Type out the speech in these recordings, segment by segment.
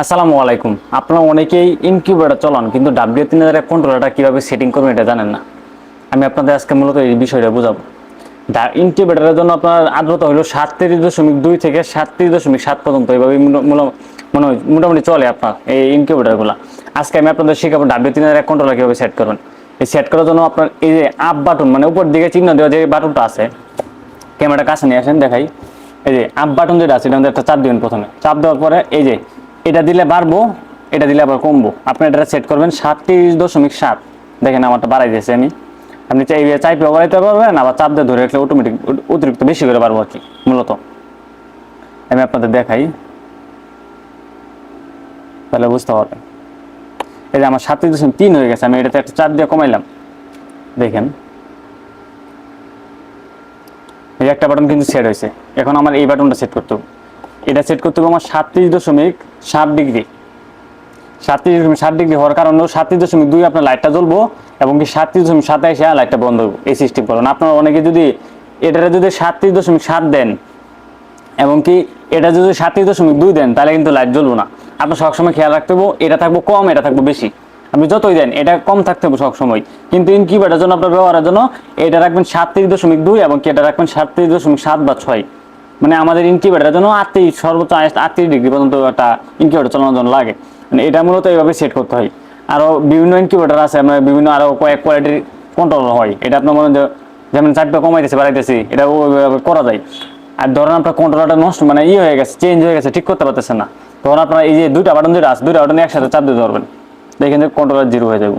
আসসালামু আলাইকুম। আপনারা অনেকেই ইনকিউবেটার চলান, কিন্তু ডাব্লিউ তিন হাজার কন্ট্রোলারটা কীভাবে সেটিং করবেন এটা জানেন না। আমি আপনাদের আজকে মূলত এই বিষয়টা বোঝাবো। ইনকিউবেটরের জন্য আপনার আর্দ্রতা হলো সাতত্রিশ দশমিক দুই থেকে সাতত্রিশ দশমিক সাত পর্যন্ত এইভাবে মনে মোটামুটি চলে আপনার এই ইনকিউবেটরগুলো আজকে আমি আপনাদের শেখাবো ডাব্লিউ তিন হাজার কন্ট্রোলার কীভাবে সেট করবেন। এই সেট করার জন্য আপনার এই যে আপ বাটন মানে উপর দিকে চিহ্ন দেওয়া যে বাটনটা আছে ক্যামেরাটা কাছে নিয়ে আসেন, দেখাই। এই যে আপ বাটন যেটা আছে, এটা মধ্যে একটা চাপ দিবেন প্রথমে। চাপ দেওয়ার পরে এই যে এটা দিলে বাড়বো, এটা দিলে আবার কমবো। আপনি এটা সেট করবেন সাতত্রিশ দশমিক সাত। দেখেন আমারটা বাড়াই দিয়েছে আমি। আপনি চাই চাইপে বাড়াইতে পারবেন আবার চাপ দিয়ে ধরে রাখলে অটোমেটিক অতিরিক্ত বেশি করে পারব আর কি, মূলত। আমি আপনাদের দেখাই। তাহলে বুঝতে পারবেন। এই যে আমার সাতত্রিশ দশমিক তিন হয়ে গেছে, আমি এটাতে একটা চাপ দিয়ে কমাইলাম। দেখেন। এই একটা বাটন কিন্তু সেট হয়েছে। এখন আমার এই বাটনটা সেট করতে হবে। এটা সেট করতে হবে আমার সাতত্রিশ দশমিক সাত ডিগ্রি। সাতত্রিশ দশমিক সাত ডিগ্রি হওয়ার কারণে সাতত্রিশ দশমিক দুই আপনার লাইটটা জ্বলবো এবং কি সাতত্রিশ দশমিক সাতাইশে লাইটটা বন্ধ হব এই সিস্টেম করুন। আপনারা অনেকে যদি এটাতে যদি সাতত্রিশ দশমিক সাত দেন এবং কি এটা যদি সাতত্রিশ দশমিক দুই দেন, তাহলে কিন্তু লাইট জ্বলবো না। আপনার সবসময় খেয়াল রাখতে হবে এটা থাকব কম, এটা থাকব বেশি। আপনি যতই দেন, এটা কম থাকতে হবে সবসময়। কিন্তু ইনকিউবেটার জন্য, আপনার ব্যবহারের জন্য, এটা রাখবেন সাতত্রিশ দশমিক দুই এবং কি এটা রাখবেন সাতত্রিশ দশমিক সাত বা ছয়। মানে আমাদের ইনকিউবেটারের জন্য আটত্রিশ, সর্বোচ্চ আটত্রিশ ডিগ্রি পর্যন্ত একটা ইনকিউবেটার চালানোর জন্য লাগে। মানে এটা মূলত এইভাবে সেট করতে হয়। আরও বিভিন্ন ইনকিউবেটার আছে আমরা বিভিন্ন আরও কয়েক কোয়ালিটির কন্ট্রোল হয়। এটা আপনার মনে হয় যেমন চারটা কমাইতেছে, বাড়াইতেছি, এটা ওইভাবে করা যায়। আর ধরেন আপনার কন্ট্রোলারটা নষ্ট মানে ইয়ে হয়ে গেছে চেঞ্জ হয়ে গেছে, ঠিক করতে পারতেছে না। তখন আপনার এই যে দুইটা বাটন যেটা আছে, দুইটা বাটন একসাথে চাপ দিতে পারবেন দেখেন যে কন্ট্রোলার জিরো হয়ে যাবে।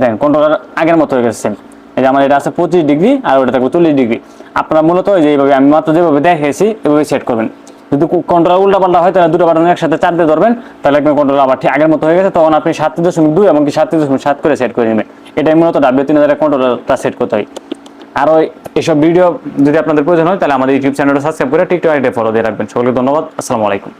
দেখেন কন্ট্রোলার আগের মতো হয়ে গেছে, same। এই যে আমার এটা আছে পঁচিশ ডিগ্রি আর ওটা থাকবে চল্লিশ ডিগ্রি। আপনারা মূলত ওই যে এইভাবে, আমি মাত্র যেভাবে দেখেছি এভাবে সেট করবেন। যদি কন্ট্রোল উল্টা পাল্টা হয়, তাহলে দুটো বাটন একসাথে চাপ দিয়ে ধরবেন, তাহলে একদম কন্ট্রোল আবার ঠিক আগের মতো হয়ে গেছে, তখন আপনি সাতত্রিশ দশমিক দুই এবং সাতত্রিশ দশমিক সাত করে সেট করে নেবেন। এটাই মূলত ডাব্লিউ তিন হাজার কন্ট্রোলটা সেট করতে হয়। আরও এসব ভিডিও যদি আপনাদের প্রয়োজন হয়, তাহলে আমাদের ইউটিউব চ্যানেলটা সাবস্ক্রাইব করে টিকটক আইডি ফলো দিয়ে রাখবেন। সকলকে ধন্যবাদ, আসসালামু আলাইকুম।